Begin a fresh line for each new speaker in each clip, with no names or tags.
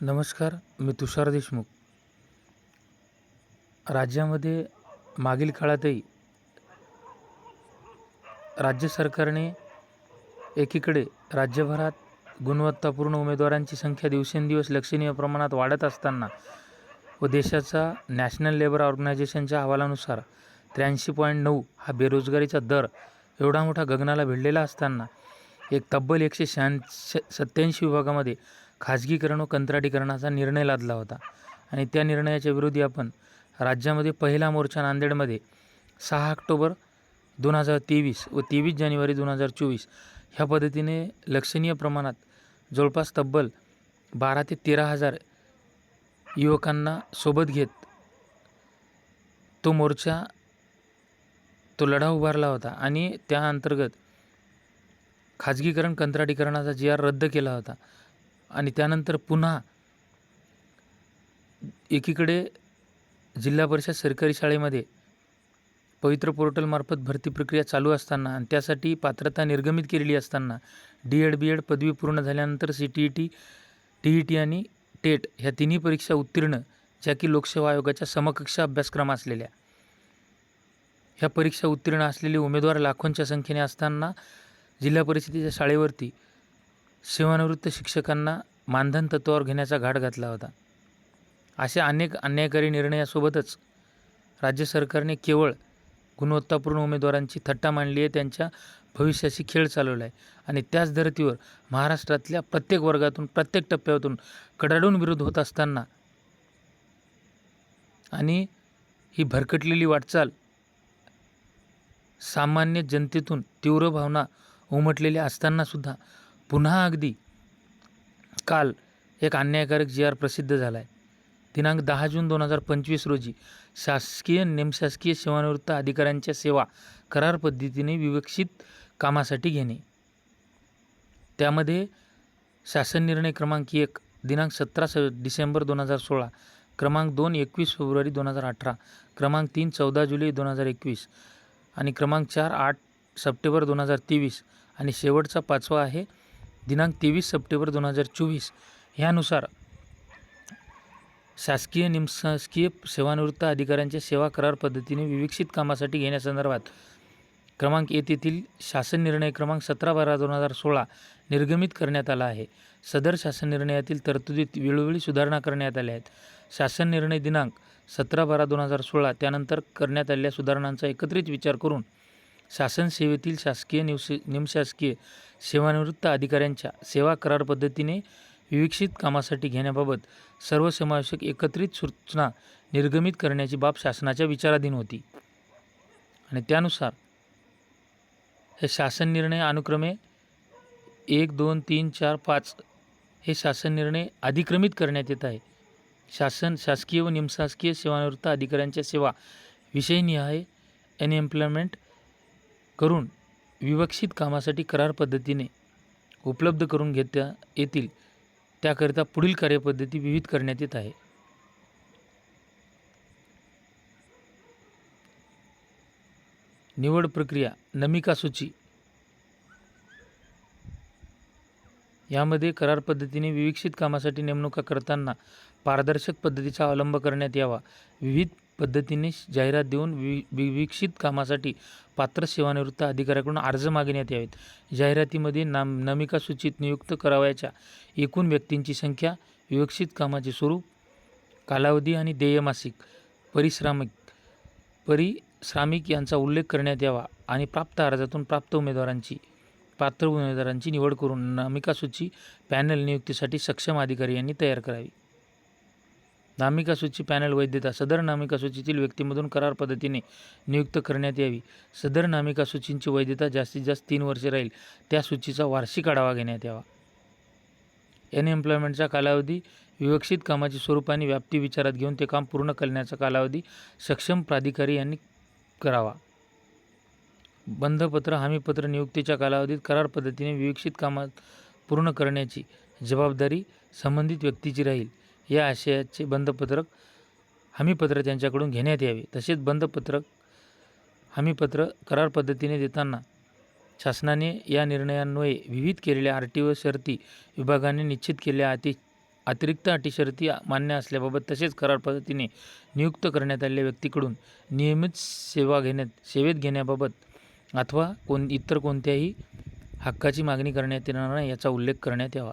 नमस्कार मी तुषार देशमुख. राज्यामध्ये मागील काळातही राज्य सरकारने एकीकडे राज्यभरात गुणवत्तापूर्ण उमेदवारांची संख्या दिवसेंदिवस लक्षणीय प्रमाणात वाढत असताना व देशाचा नॅशनल लेबर ऑर्गनायझेशनच्या अहवालानुसार त्र्याऐंशी पॉईंट नऊ हा बेरोजगारीचा दर एवढा मोठा गगनाला भिडलेला असताना एक तब्बल एकशे शहाऐंशी सत्याऐंशी विभागामध्ये खाजगीकरण व कंत्राटीकरणाचा निर्णय लादला होता. आणि त्या निर्णयाच्या विरोधी आपण राज्यामध्ये पहिला मोर्चा नांदेडमध्ये सहा ऑक्टोबर दोन हजार तेवीस व तेवीस जानेवारी दोन हजार चोवीस ह्या पद्धतीने लक्षणीय प्रमाणात जवळपास तब्बल बारा ते तेरा हजार युवकांना सोबत घेत तो मोर्चा तो लढा उभारला होता आणि त्या अंतर्गत खाजगीकरण कंत्राटीकरणाचा जी आर रद्द केला होता. आणि त्यानंतर पुन्हा एकीकडे जिल्हा परिषद सरकारी शाळेमध्ये पवित्र पोर्टलमार्फत भरती प्रक्रिया चालू असताना आणि त्यासाठी पात्रता निर्गमित केलेली असताना डी एड बी एड पदवी पूर्ण झाल्यानंतर C T E T T E T आणि टेट ह्या तिन्ही परीक्षा उत्तीर्ण ज्या की लोकसेवा आयोगाच्या समकक्ष अभ्यासक्रम असलेल्या. ह्या परीक्षा उत्तीर्ण असलेले उमेदवार लाखोंच्या संख्येने असताना जिल्हा परिषदेच्या शाळेवरती सेवानिवृत्त शिक्षकांना मानधन तत्त्वावर घेण्याचा घाट घातला होता. अशा अनेक अन्यायकारी निर्णयासोबतच राज्य सरकारने केवळ गुणवत्तापूर्ण उमेदवारांची थट्टा मांडली आहे त्यांच्या भविष्याशी खेळ चालवला आहे आणि त्याच धर्तीवर महाराष्ट्रातल्या प्रत्येक वर्गातून प्रत्येक टप्प्यातून कडाडून विरोध होत असताना आणि ही भरकटलेली वाटचाल सामान्य जनतेतून तीव्र भावना उमटलेल्या असतानासुद्धा पुन्हा अगदी. काल एक अन्यायकारक जी आर प्रसिद्ध झाला आहे दिनांक दहा जून दोन हजार पंचवीस रोजी शासकीय निमशासकीय सेवानिवृत्त अधिकाऱ्यांच्या सेवा करार पद्धतीने विवक्षित कामासाठी घेणे. त्यामध्ये शासन निर्णय क्रमांक एक दिनांक सतरा स डिसेंबर दोन हजार सोळा क्रमांक दोन एकवीस फेब्रुवारी दोन हजार अठरा क्रमांक तीन चौदा जुलै दोन हजार एकवीस आणि क्रमांक चार आठ सप्टेंबर दोन हजार तेवीस आणि शेवटचा पाचवा आहे दिनांक तेवीस सप्टेंबर दोन हजार चोवीस. ह्यानुसार शासकीय निमशासकीय सेवानिवृत्त अधिकाऱ्यांच्या सेवा करार पद्धतीने विविक्षित कामासाठी घेण्यासंदर्भात क्रमांक एक येथील शासन निर्णय क्रमांक सतरा बारा दोन हजार सोळा निर्गमित करण्यात आला आहे. सदर शासन निर्णयातील तरतुदीत वेळोवेळी सुधारणा करण्यात आल्या आहेत. शासन निर्णय दिनांक सतरा बारा दोन हजार सोळा त्यानंतर करण्यात आलेल्या सुधारणांचा एकत्रित विचार करून शासन सेवेतील शासकीय निवसे निमशासकीय सेवानिवृत्त अधिकाऱ्यांच्या सेवा करार पद्धतीने विविक्षित कामासाठी घेण्याबाबत सर्वसमावेशक एकत्रित सूचना निर्गमित करण्याची बाब शासनाच्या विचाराधीन होती. आणि त्यानुसार हे शासन निर्णय अनुक्रमे एक दोन तीन चार पाच हे शासन निर्णय अधिक्रमित करण्यात येत आहे. शासन शासकीय व निमशासकीय सेवानिवृत्त अधिकाऱ्यांच्या सेवा विषयनिहाय एनएम्प्लॉयमेंट करून विवक्षित कामासाठी करार पद्धतीने उपलब्ध करून घेता येतील त्याकरिता पुढील कार्यपद्धती विविध करण्यात येत आहे. निवड प्रक्रिया नमिका सूची. यामध्ये करार पद्धतीने विविक्षित कामासाठी नेमणुका करताना पारदर्शक पद्धतीचा अवलंब करण्यात यावा. विविध पद्धतीने जाहिरात देऊन वि विविक्षित कामासाठी पात्र सेवानिवृत्त अधिकाऱ्याकडून अर्ज मागण्यात यावेत. जाहिरातीमध्ये नाम नमिका सूचीत नियुक्त करावयाच्या एकूण व्यक्तींची संख्या विवक्षित कामाचे स्वरूप कालावधी आणि देयमासिक परिश्रामिक परिश्रामिक यांचा उल्लेख करण्यात यावा आणि प्राप्त अर्जातून प्राप्त उमेदवारांची पात्र उमेदवारांची निवड करून नामिका सूची पॅनल नियुक्तीसाठी सक्षम अधिकारी यांनी तयार करावी. नामिका सूची पॅनल वैधता सदर नामिका सूचीतील व्यक्तीमधून करार पद्धतीने नियुक्त करण्यात यावी. सदर नामिका सूचींची वैधता जास्तीत जास्त तीन वर्षे राहील. त्या सूचीचा वार्षिक आढावा घेण्यात यावा. एन एम्प्लॉयमेंटचा कालावधी विवक्षित कामाचे स्वरूप आणि व्याप्ती विचारात घेऊन ते काम पूर्ण करण्याचा कालावधी सक्षम प्राधिकारी यांनी करावा. बंधपत्र हमीपत्र नियुक्तीच्या कालावधीत करार पद्धतीने विवक्षित कामात पूर्ण करण्याची जबाबदारी संबंधित व्यक्तीची राहील. या आशयाचे बंधपत्रक हमीपत्र त्यांच्याकडून घेण्यात यावे. तसेच बंधपत्रक हमीपत्र करार पद्धतीने देताना शासनाने या निर्णयान्वये विविध केलेल्या आर टी ओ शर्ती विभागाने निश्चित केलेल्या अति अतिरिक्त अटी शर्ती मान्य असल्याबाबत तसेच करार पद्धतीने नियुक्त करण्यात आलेल्या व्यक्तीकडून नियमित सेवा घेण्यात सेवेत घेण्याबाबत अथवा कोण इतर कोणत्याही हक्काची मागणी करण्यात येणार नाही याचा उल्लेख करण्यात यावा.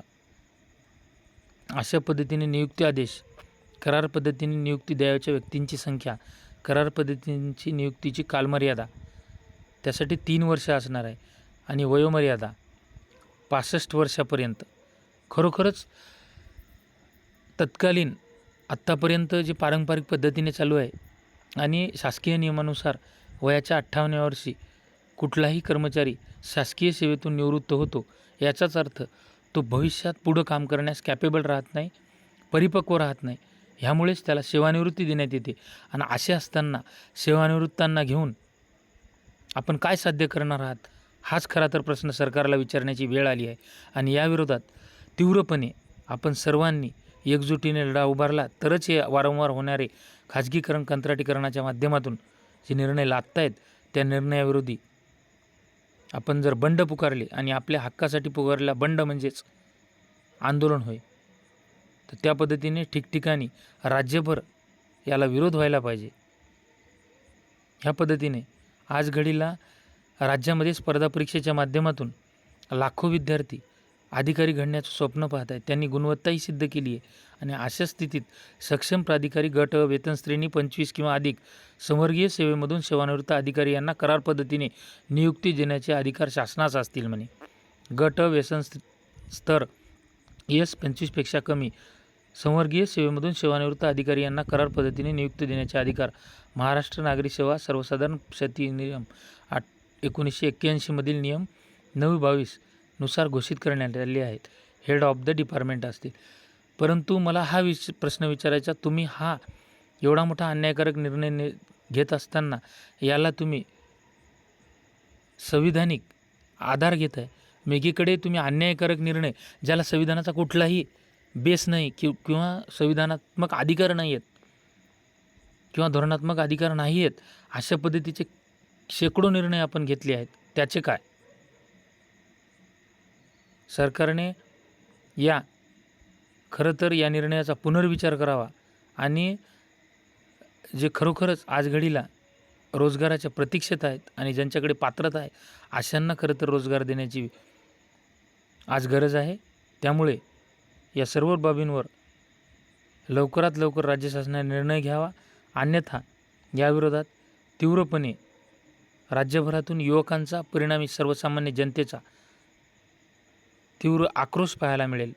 अशा पद्धतीने नियुक्ती आदेश करार पद्धतीने नियुक्ती द्यावयाच्या व्यक्तींची संख्या करार पद्धतींची नियुक्तीची कालमर्यादा त्यासाठी तीन वर्ष असणार आहे आणि वयोमर्यादा पासष्ट वर्षापर्यंत. खरोखरच तत्कालीन आत्तापर्यंत जे पारंपरिक पद्धतीने चालू आहे आणि शासकीय नियमानुसार वयाच्या अठ्ठावन्नव्या वर्षी कुठलाही कर्मचारी शासकीय सेवेतून निवृत्त होतो याचाच अर्थ तो भविष्यात पुढं काम करण्यास कॅपेबल राहत नाही परिपक्व राहत नाही. ह्यामुळेच त्याला सेवानिवृत्ती देण्यात येते. आणि असे असताना सेवानिवृत्तांना घेऊन आपण काय साध्य करणार आहात? हाच खरा तर प्रश्न सरकारला विचारण्याची वेळ आली आहे. आणि याविरोधात तीव्रपणे आपण सर्वांनी एकजुटीने लढा उभारला तरच हे वारंवार होणारे खाजगीकरण कंत्राटीकरणाच्या माध्यमातून जे निर्णय लादतायत त्या निर्णयाविरोधी आपण जर बंड पुकारले आणि आपल्या हक्कासाठी पुकारलेला बंड म्हणजेच आंदोलन होय तर त्या पद्धतीने ठिकठिकाणी राज्यभर याला विरोध व्हायला पाहिजे. ह्या पद्धतीने आज घडीला राज्यामध्ये स्पर्धा परीक्षेच्या माध्यमातून लाखो विद्यार्थी अधिकारी घडण्याचं स्वप्न पाहत आहेत त्यांनी गुणवत्ताही सिद्ध केली आहे आणि अशा स्थितीत सक्षम प्राधिकारी गट वेतन श्रेणी पंचवीस किंवा अधिक संवर्गीय सेवेमधून सेवानिवृत्त अधिकारी यांना करार पद्धतीने नियुक्ती देण्याचे अधिकार शासनास असतील म्हणे. गट व्यसन स्तर एस पंचवीसपेक्षा कमी संवर्गीय सेवेमधून सेवानिवृत्त अधिकारी यांना करार पद्धतीने नियुक्ती देण्याचे अधिकार महाराष्ट्र नागरी सेवा सर्वसाधारण क्षती नियम आठ एकोणीसशे एक्क्याऐंशीमधील नियम नऊ बावीस नुसार घोषित करण्यात आले आहेत. हेड ऑफ द डिपार्टमेंट असतील. परंतु मला हा विच प्रश्न विचारायचा तुम्ही हा एवढा मोठा अन्यायकारक निर्णय ने घेत असताना याला तुम्ही संविधानिक आधार घेत आहे मेगीकडे तुम्ही अन्यायकारक निर्णय ज्याला संविधानाचा कुठलाही बेस नाही कि किंवा संविधानात्मक अधिकार नाही आहेत किंवा धोरणात्मक अधिकार नाही आहेत अशा पद्धतीचे शेकडो निर्णय आपण घेतले आहेत. त्याचे काय? सरकारने या खरं तर या निर्णयाचा पुनर्विचार करावा आणि जे खरोखरच आज घडीला रोजगाराच्या प्रतीक्षेत आहेत आणि ज्यांच्याकडे पात्रता आहे अशांना खरं तर रोजगार देण्याची आज गरज आहे. त्यामुळे या सर्व बाबींवर लवकरात लवकर राज्य शासनाने निर्णय घ्यावा. अन्यथा याविरोधात तीव्रपणे राज्यभरातून युवकांचा परिणामी सर्वसामान्य जनतेचा तीव्र आक्रोश पाहायला मिळेल.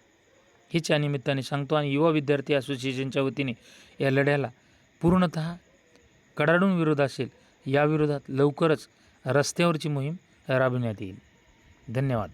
हेच या निमित्ताने सांगतो आणि युवा विद्यार्थी असोसिएशनच्या वतीने या लढ्याला पूर्णत कडाडून विरोध असेल याविरोधात लवकरच रस्त्यावरची मोहीम राबविण्यात येईल. धन्यवाद.